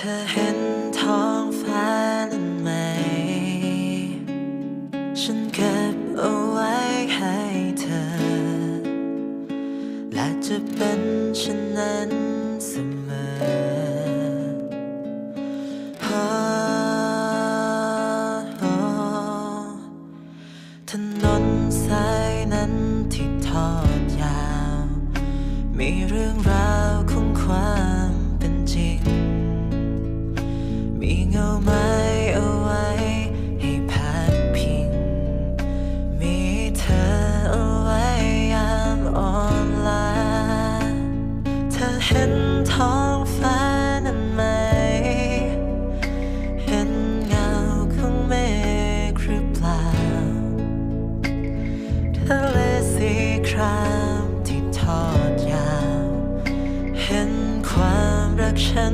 ธอเห็นท้องฟ้านั้นไหม ฉันเก็บเอาไว้ให้เธอ และจะเป็นเช่นนั้นเสมอถนนสายนั้นที่ทอดยาว มีเรื่องราวของความ มีเงาไม้เอาไว้ให้พักพิง มีเธอเอาไว้ยามอ่อนล้าเธอเห็นท้องฟ้านั้นไหม เห็นเงาของเมฆหรือเปล่าทะเลสีครามที่ทอดยาว เห็นความรักฉัน